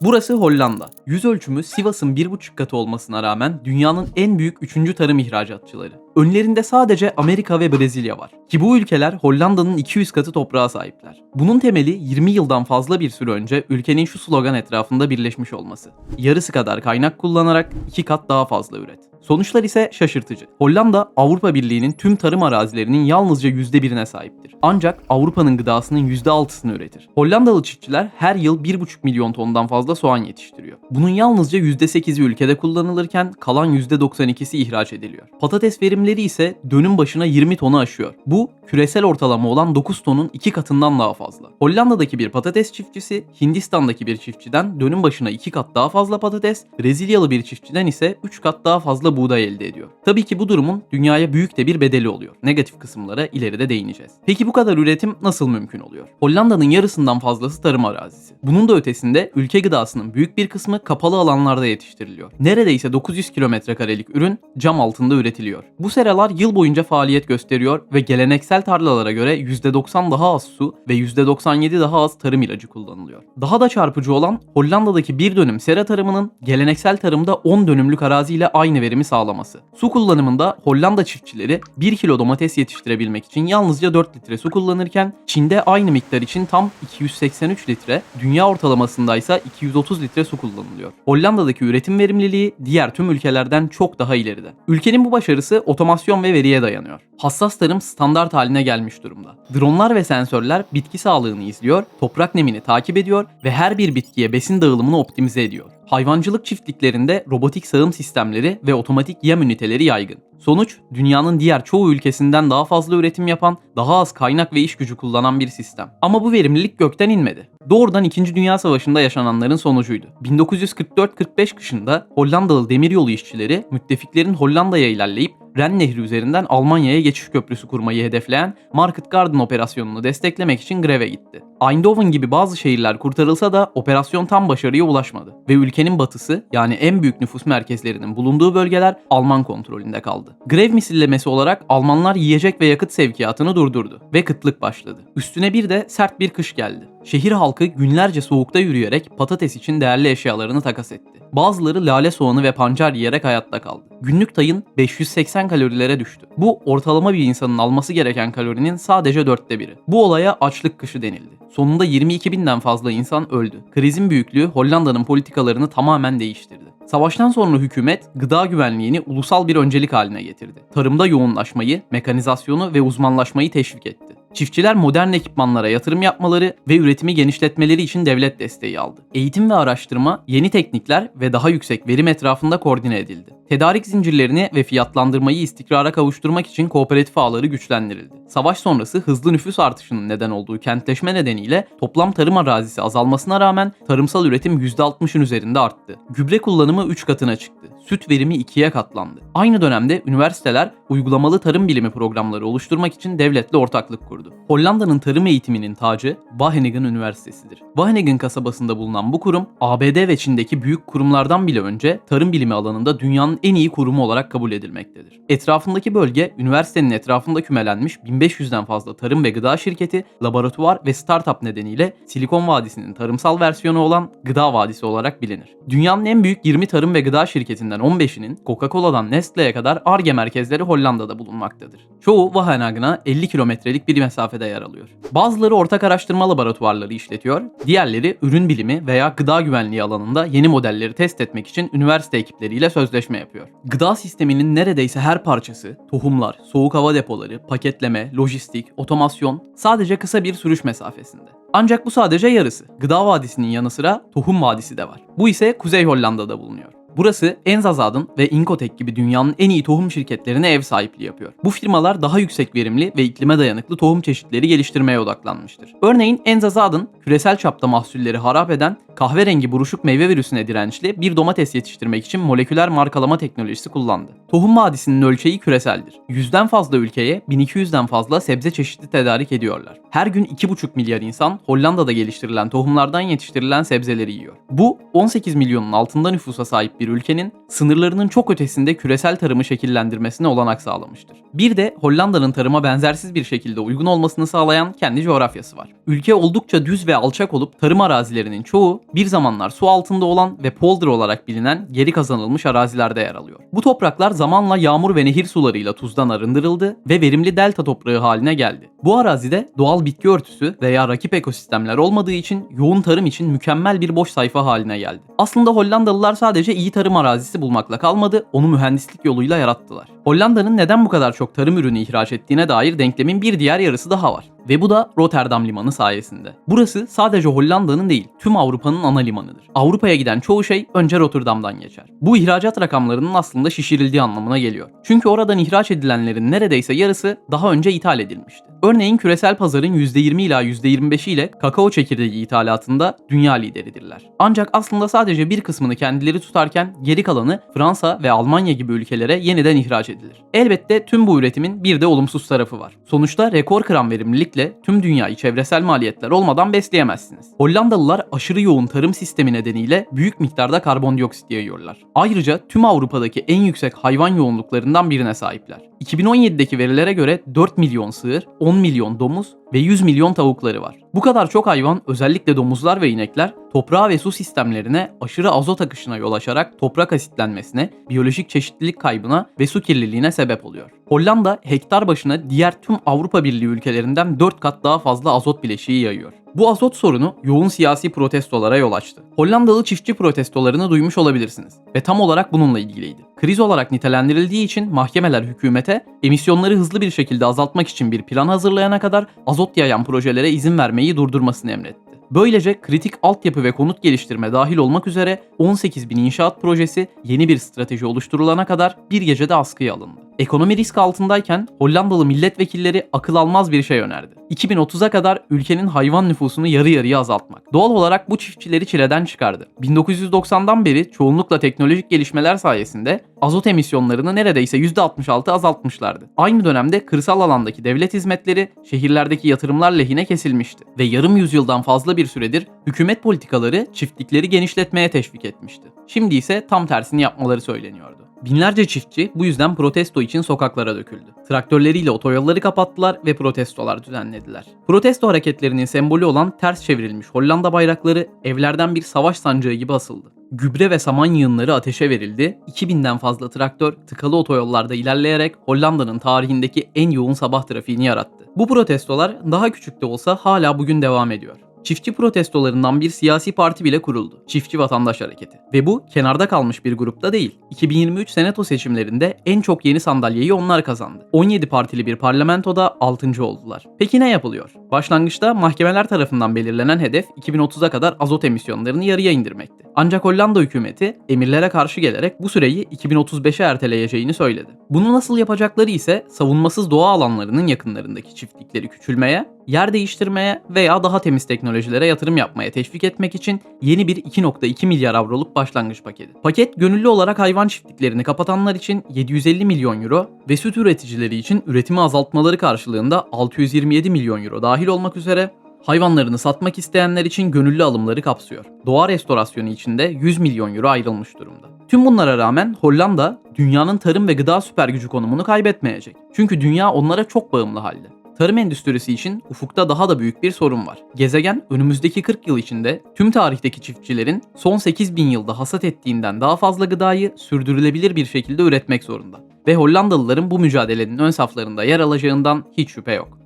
Burası Hollanda. Yüz ölçümü Sivas'ın 1,5 katı olmasına rağmen dünyanın en büyük 3. tarım ihracatçıları. Önlerinde sadece Amerika ve Brezilya var. Ki bu ülkeler Hollanda'nın 200 katı toprağa sahipler. Bunun temeli 20 yıldan fazla bir süre önce ülkenin şu slogan etrafında birleşmiş olması. Yarısı kadar kaynak kullanarak iki kat daha fazla üret. Sonuçlar ise şaşırtıcı. Hollanda Avrupa Birliği'nin tüm tarım arazilerinin yalnızca %1'ine sahiptir. Ancak Avrupa'nın gıdasının %6'sını üretir. Hollandalı çiftçiler her yıl 1,5 milyon tondan fazla soğan yetiştiriyor. Bunun yalnızca %8'i ülkede kullanılırken kalan %92'si ihraç ediliyor. Patates verimleri ise dönüm başına 20 tonu aşıyor. Bu küresel ortalama olan 9 tonun 2 katından daha fazla. Hollanda'daki bir patates çiftçisi Hindistan'daki bir çiftçiden dönüm başına 2 kat daha fazla patates, Brezilyalı bir çiftçiden ise 3 kat daha fazla buğday elde ediyor. Tabii ki bu durumun dünyaya büyük de bir bedeli oluyor. Negatif kısımlara ileride değineceğiz. Peki bu kadar üretim nasıl mümkün oluyor? Hollanda'nın yarısından fazlası tarım arazisi. Bunun da ötesinde ülke gıdasının büyük bir kısmı kapalı alanlarda yetiştiriliyor. Neredeyse 900 kilometre karelik ürün cam altında üretiliyor. Bu seralar yıl boyunca faaliyet gösteriyor ve geleneksel tarlalara göre %90 daha az su ve %97 daha az tarım ilacı kullanılıyor. Daha da çarpıcı olan Hollanda'daki bir dönüm sera tarımının geleneksel tarımda 10 dönümlük araziyle aynı verimi sağlaması. Su kullanımında Hollanda çiftçileri 1 kilo domates yetiştirebilmek için yalnızca 4 litre su kullanırken Çin'de aynı miktar için tam 283 litre, dünya ortalamasında ise 230 litre su kullanılıyor. Hollanda'daki üretim verimliliği diğer tüm ülkelerden çok daha ileride. Ülkenin bu başarısı otomasyon ve veriye dayanıyor. Hassas tarım standart haline gelmiş durumda. Dronlar ve sensörler bitki sağlığını izliyor, toprak nemini takip ediyor ve her bir bitkiye besin dağılımını optimize ediyor. Hayvancılık çiftliklerinde robotik sağım sistemleri ve otomatik yem üniteleri yaygın. Sonuç, dünyanın diğer çoğu ülkesinden daha fazla üretim yapan, daha az kaynak ve iş gücü kullanan bir sistem. Ama bu verimlilik gökten inmedi. Doğrudan 2. Dünya Savaşı'nda yaşananların sonucuydu. 1944-45 kışında Hollandalı demiryolu işçileri müttefiklerin Hollanda'ya ilerleyip Ren Nehri üzerinden Almanya'ya geçiş köprüsü kurmayı hedefleyen Market Garden operasyonunu desteklemek için greve gitti. Eindhoven gibi bazı şehirler kurtarılsa da operasyon tam başarıya ulaşmadı ve ülkenin batısı yani en büyük nüfus merkezlerinin bulunduğu bölgeler Alman kontrolünde kaldı. Grev misillemesi olarak Almanlar yiyecek ve yakıt sevkiyatını durdurdu ve kıtlık başladı. Üstüne bir de sert bir kış geldi. Şehir halkı günlerce soğukta yürüyerek patates için değerli eşyalarını takas etti. Bazıları lale soğanı ve pancar yiyerek hayatta kaldı. Günlük tayın 580 kalorilere düştü. Bu ortalama bir insanın alması gereken kalorinin sadece dörtte biri. Bu olaya açlık kışı denildi. Sonunda 22 binden fazla insan öldü. Krizin büyüklüğü Hollanda'nın politikalarını tamamen değiştirdi. Savaştan sonra hükümet gıda güvenliğini ulusal bir öncelik haline getirdi. Tarımda yoğunlaşmayı, mekanizasyonu ve uzmanlaşmayı teşvik etti. Çiftçiler modern ekipmanlara yatırım yapmaları ve üretimi genişletmeleri için devlet desteği aldı. Eğitim ve araştırma, yeni teknikler ve daha yüksek verim etrafında koordine edildi. Tedarik zincirlerini ve fiyatlandırmayı istikrara kavuşturmak için kooperatif ağları güçlendirildi. Savaş sonrası hızlı nüfus artışının neden olduğu kentleşme nedeniyle toplam tarım arazisi azalmasına rağmen tarımsal üretim %60'ın üzerinde arttı. Gübre kullanımı 3 katına çıktı. Süt verimi 2'ye katlandı. Aynı dönemde üniversiteler uygulamalı tarım bilimi programları oluşturmak için devletle ortaklık kurdu. Hollanda'nın tarım eğitiminin tacı Wageningen Üniversitesi'dir. Wageningen kasabasında bulunan bu kurum ABD ve Çin'deki büyük kurumlardan bile önce tarım bilimi alanında dünyanın en iyi kurumu olarak kabul edilmektedir. Etrafındaki bölge üniversitenin etrafında kümelenmiş 1500'den fazla tarım ve gıda şirketi, laboratuvar ve startup nedeniyle Silikon Vadisi'nin tarımsal versiyonu olan Gıda Vadisi olarak bilinir. Dünyanın en büyük 20 tarım ve gıda şirketinden 15'inin Coca-Cola'dan Nestle'ye kadar ARGE merkezleri Hollanda'da bulunmaktadır. Çoğu Wageningen'a 50 kilometrelik bir mesafede yer alıyor. Bazıları ortak araştırma laboratuvarları işletiyor, diğerleri ürün bilimi veya gıda güvenliği alanında yeni modelleri test etmek için üniversite ekipleriyle sözleşme yapıyor. Gıda sisteminin neredeyse her parçası, tohumlar, soğuk hava depoları, paketleme, lojistik, otomasyon sadece kısa bir sürüş mesafesinde. Ancak bu sadece yarısı. Gıda Vadisi'nin yanı sıra Tohum Vadisi de var. Bu ise Kuzey Hollanda'da bulunuyor. Burası Enzazad'ın ve Incotek gibi dünyanın en iyi tohum şirketlerine ev sahipliği yapıyor. Bu firmalar daha yüksek verimli ve iklime dayanıklı tohum çeşitleri geliştirmeye odaklanmıştır. Örneğin Enzazad'ın küresel çapta mahsulleri harap eden kahverengi buruşuk meyve virüsüne dirençli bir domates yetiştirmek için moleküler markalama teknolojisi kullandı. Tohum vadisinin ölçeği küreseldir. Yüzden fazla ülkeye 1200'den fazla sebze çeşidi tedarik ediyorlar. Her gün 2,5 milyar insan Hollanda'da geliştirilen tohumlardan yetiştirilen sebzeleri yiyor. Bu 18 milyonun altında nüfusa sahip bir bir ülkenin sınırlarının çok ötesinde küresel tarımı şekillendirmesine olanak sağlamıştır. Bir de Hollanda'nın tarıma benzersiz bir şekilde uygun olmasını sağlayan kendi coğrafyası var. Ülke oldukça düz ve alçak olup tarım arazilerinin çoğu bir zamanlar su altında olan ve polder olarak bilinen geri kazanılmış arazilerde yer alıyor. Bu topraklar zamanla yağmur ve nehir sularıyla tuzdan arındırıldı ve verimli delta toprağı haline geldi. Bu arazide doğal bitki örtüsü veya rakip ekosistemler olmadığı için yoğun tarım için mükemmel bir boş sayfa haline geldi. Aslında Hollandalılar sadece iyi tarım arazisi bulmakla kalmadı, onu mühendislik yoluyla yarattılar. Hollanda'nın neden bu kadar çok tarım ürünü ihraç ettiğine dair denklemin bir diğer yarısı daha var. Ve bu da Rotterdam limanı sayesinde. Burası sadece Hollanda'nın değil, tüm Avrupa'nın ana limanıdır. Avrupa'ya giden çoğu şey önce Rotterdam'dan geçer. Bu ihracat rakamlarının aslında şişirildiği anlamına geliyor. Çünkü oradan ihraç edilenlerin neredeyse yarısı daha önce ithal edilmişti. Örneğin küresel pazarın %20 ila %25 ile kakao çekirdeği ithalatında dünya lideridirler. Ancak aslında sadece bir kısmını kendileri tutarken geri kalanı Fransa ve Almanya gibi ülkelere yeniden ihraç edilir. Elbette tüm bu üretimin bir de olumsuz tarafı var. Sonuçta rekor kıran verimlilikle tüm dünyayı çevresel maliyetler olmadan besleyemezsiniz. Hollandalılar aşırı yoğun tarım sistemi nedeniyle büyük miktarda karbondioksit yayıyorlar. Ayrıca tüm Avrupa'daki en yüksek hayvan yoğunluklarından birine sahipler. 2017'deki verilere göre 4 milyon sığır, 10 milyon domuz ve 100 milyon tavukları var. Bu kadar çok hayvan özellikle domuzlar ve inekler toprağa ve su sistemlerine aşırı azot akışına yol açarak toprak asitlenmesine, biyolojik çeşitlilik kaybına ve su kirliliğine sebep oluyor. Hollanda hektar başına diğer tüm Avrupa Birliği ülkelerinden 4 kat daha fazla azot bileşiği yayıyor. Bu azot sorunu yoğun siyasi protestolara yol açtı. Hollandalı çiftçi protestolarını duymuş olabilirsiniz ve tam olarak bununla ilgiliydi. Kriz olarak nitelendirildiği için mahkemeler hükümete emisyonları hızlı bir şekilde azaltmak için bir plan hazırlayana kadar azot yayan projelere izin vermeyi durdurmasını emretti. Böylece kritik altyapı ve konut geliştirme dahil olmak üzere 18 bin inşaat projesi yeni bir strateji oluşturulana kadar bir gecede askıya alındı. Ekonomi risk altındayken Hollandalı milletvekilleri akıl almaz bir şey önerdi. 2030'a kadar ülkenin hayvan nüfusunu yarı yarıya azaltmak. Doğal olarak bu çiftçileri çileden çıkardı. 1990'dan beri çoğunlukla teknolojik gelişmeler sayesinde azot emisyonlarını neredeyse %66 azaltmışlardı. Aynı dönemde kırsal alandaki devlet hizmetleri şehirlerdeki yatırımlar lehine kesilmişti ve yarım yüzyıldan fazla bir süredir hükümet politikaları çiftlikleri genişletmeye teşvik etmişti. Şimdi ise tam tersini yapmaları söyleniyordu. Binlerce çiftçi bu yüzden protesto için sokaklara döküldü. Traktörleriyle otoyolları kapattılar ve protestolar düzenlediler. Protesto hareketlerinin sembolü olan ters çevrilmiş Hollanda bayrakları evlerden bir savaş sancağı gibi asıldı. Gübre ve saman yığınları ateşe verildi. 2000'den fazla traktör tıkalı otoyollarda ilerleyerek Hollanda'nın tarihindeki en yoğun sabah trafiğini yarattı. Bu protestolar daha küçük de olsa hala bugün devam ediyor. Çiftçi protestolarından bir siyasi parti bile kuruldu. Çiftçi Vatandaş Hareketi. Ve bu kenarda kalmış bir grupta değil. 2023 Senato seçimlerinde en çok yeni sandalyeyi onlar kazandı. 17 partili bir parlamentoda 6. oldular. Peki ne yapılıyor? Başlangıçta mahkemeler tarafından belirlenen hedef 2030'a kadar azot emisyonlarını yarıya indirmekti. Ancak Hollanda hükümeti emirlere karşı gelerek bu süreyi 2035'e erteleyeceğini söyledi. Bunu nasıl yapacakları ise savunmasız doğa alanlarının yakınlarındaki çiftlikleri küçülmeye, yer değiştirmeye veya daha temiz teknolojilere yatırım yapmaya teşvik etmek için yeni bir 2.2 milyar avroluk başlangıç paketi. Paket gönüllü olarak hayvan çiftliklerini kapatanlar için 750 milyon euro ve süt üreticileri için üretimi azaltmaları karşılığında 627 milyon euro dahil olmak üzere hayvanlarını satmak isteyenler için gönüllü alımları kapsıyor. Doğa restorasyonu için de 100 milyon euro ayrılmış durumda. Tüm bunlara rağmen Hollanda dünyanın tarım ve gıda süper gücü konumunu kaybetmeyecek. Çünkü dünya onlara çok bağımlı halde. Tarım endüstrisi için ufukta daha da büyük bir sorun var. Gezegen önümüzdeki 40 yıl içinde tüm tarihteki çiftçilerin son 8 bin yılda hasat ettiğinden daha fazla gıdayı sürdürülebilir bir şekilde üretmek zorunda. Ve Hollandalıların bu mücadelenin ön saflarında yer alacağından hiç şüphe yok.